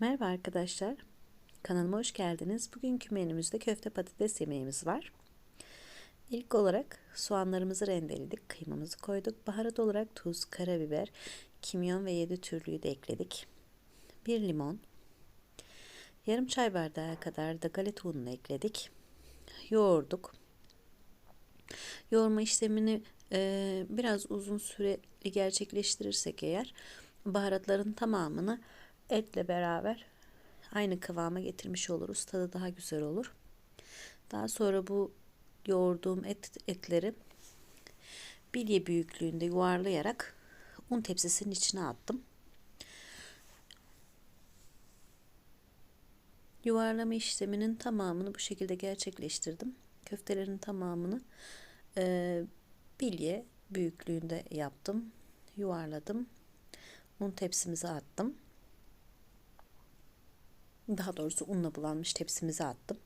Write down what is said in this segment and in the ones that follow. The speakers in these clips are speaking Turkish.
Merhaba arkadaşlar. Kanalıma hoş geldiniz. Bugünkü menümüzde köfte patates yemeğimiz var. İlk olarak soğanlarımızı rendeledik. Kıymamızı koyduk. Baharat olarak tuz, karabiber, kimyon ve 7 türlüyü de ekledik. 1 limon. Yarım çay bardağı kadar da galeta ununu ekledik. Yoğurduk. Yoğurma işlemini e, biraz uzun süreli gerçekleştirirsek eğer baharatların tamamını etle beraber aynı kıvama getirmiş oluruz. Tadı daha güzel olur. Daha sonra bu yoğurduğum et, etleri bilye büyüklüğünde yuvarlayarak un tepsisinin içine attım. Yuvarlama işleminin tamamını bu şekilde gerçekleştirdim. Köftelerin tamamını e, bilye büyüklüğünde yaptım. Yuvarladım. Un tepsimize attım. Daha doğrusu unla bulanmış tepsimize attım.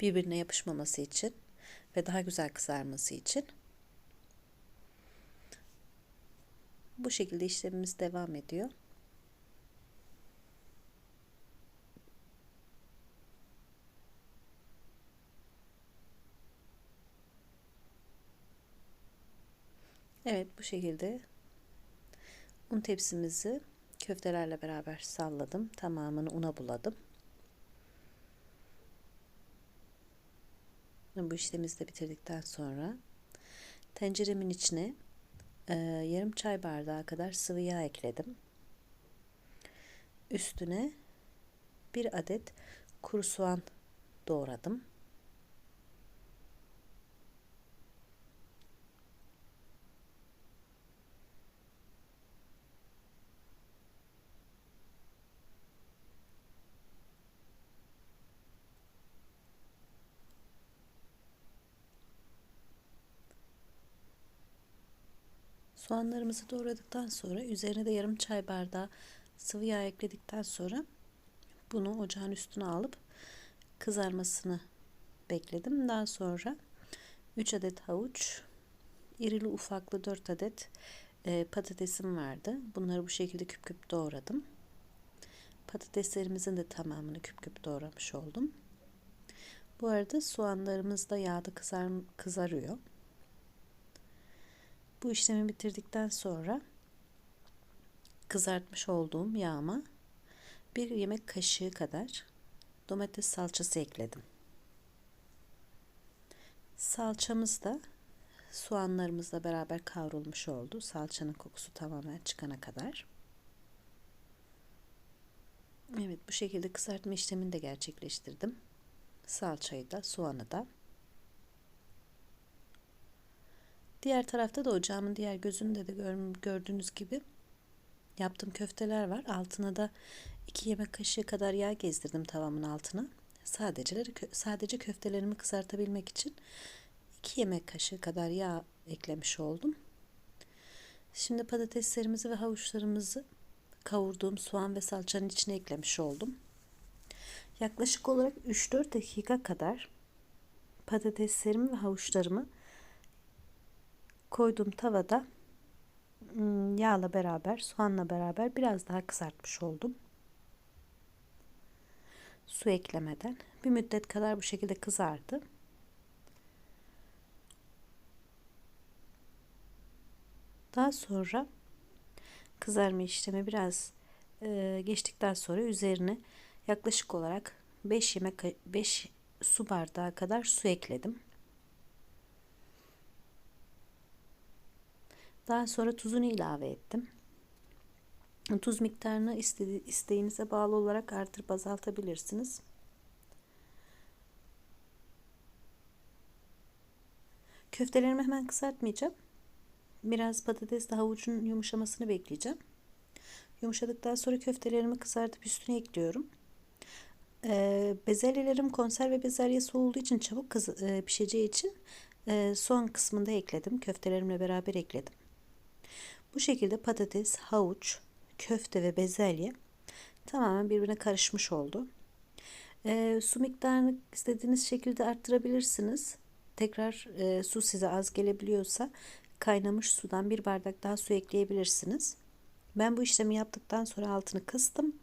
Birbirine yapışmaması için ve daha güzel kızarması için. Bu şekilde işlemimiz devam ediyor. Evet bu şekilde un tepsimizi köftelerle beraber salladım. Tamamını una buladım. Bu işlemimizi de bitirdikten sonra tenceremin içine e, yarım çay bardağı kadar sıvı yağ ekledim. Üstüne bir adet kuru soğan doğradım. Soğanlarımızı doğradıktan sonra üzerine de yarım çay bardağı sıvı yağ ekledikten sonra bunu ocağın üstüne alıp kızarmasını bekledim. Daha sonra 3 adet havuç, irili ufaklı 4 adet e, patatesim vardı. Bunları bu şekilde küp küp doğradım. Patateslerimizin de tamamını küp küp doğramış oldum. Bu arada soğanlarımız da yağda kızar, kızarıyor. Bu işlemi bitirdikten sonra kızartmış olduğum yağma bir yemek kaşığı kadar domates salçası ekledim. Salçamız da soğanlarımızla beraber kavrulmuş oldu. Salçanın kokusu tamamen çıkana kadar. Evet bu şekilde kızartma işlemini de gerçekleştirdim. Salçayı da soğanı da. Diğer tarafta da ocağımın diğer gözünde de gördüğünüz gibi yaptığım köfteler var. Altına da 2 yemek kaşığı kadar yağ gezdirdim tavamın altına. Sadece sadece köftelerimi kızartabilmek için 2 yemek kaşığı kadar yağ eklemiş oldum. Şimdi patateslerimizi ve havuçlarımızı kavurduğum soğan ve salçanın içine eklemiş oldum. Yaklaşık olarak 3-4 dakika kadar patateslerimi ve havuçlarımı koyduğum tavada hmm, yağla beraber, soğanla beraber biraz daha kızartmış oldum. Su eklemeden bir müddet kadar bu şekilde kızardı. Daha sonra kızarma işlemi biraz e, geçtikten sonra üzerine yaklaşık olarak 5 yemek 5 su bardağı kadar su ekledim. Daha sonra tuzunu ilave ettim. Tuz miktarını isteğinize bağlı olarak artırıp azaltabilirsiniz. Köftelerimi hemen kısaltmayacağım. Biraz patates daha havucun yumuşamasını bekleyeceğim. Yumuşadıktan sonra köftelerimi kızartıp üstüne ekliyorum. Ee, bezelyelerim konserve bezelyesi olduğu için çabuk e, pişeceği için e, son kısmında ekledim. Köftelerimle beraber ekledim. Bu şekilde patates, havuç, köfte ve bezelye tamamen birbirine karışmış oldu. E, su miktarını istediğiniz şekilde arttırabilirsiniz. Tekrar e, su size az gelebiliyorsa kaynamış sudan bir bardak daha su ekleyebilirsiniz. Ben bu işlemi yaptıktan sonra altını kıstım.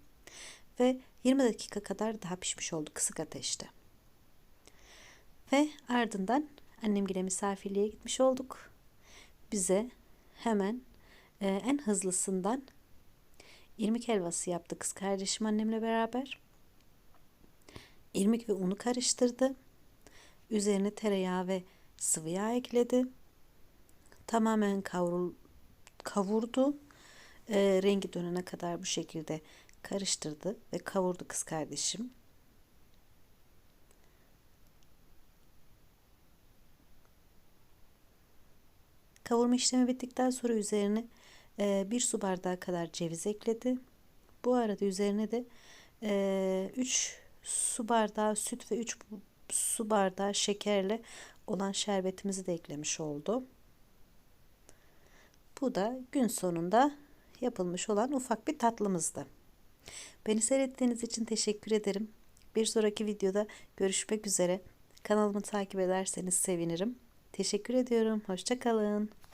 Ve 20 dakika kadar daha pişmiş oldu kısık ateşte. Ve ardından annemgile misafirliğe gitmiş olduk. Bize hemen e, en hızlısından irmik helvası yaptı kız kardeşim annemle beraber. İrmik ve unu karıştırdı. Üzerine tereyağı ve sıvı yağ ekledi. Tamamen kavrul, kavurdu. E, rengi dönene kadar bu şekilde karıştırdı ve kavurdu kız kardeşim. Kavurma işlemi bittikten sonra üzerine bir su bardağı kadar ceviz ekledi. Bu arada üzerine de e, 3 su bardağı süt ve 3 su bardağı şekerle olan şerbetimizi de eklemiş oldu. Bu da gün sonunda yapılmış olan ufak bir tatlımızdı. Beni seyrettiğiniz için teşekkür ederim. Bir sonraki videoda görüşmek üzere. Kanalımı takip ederseniz sevinirim. Teşekkür ediyorum. Hoşçakalın.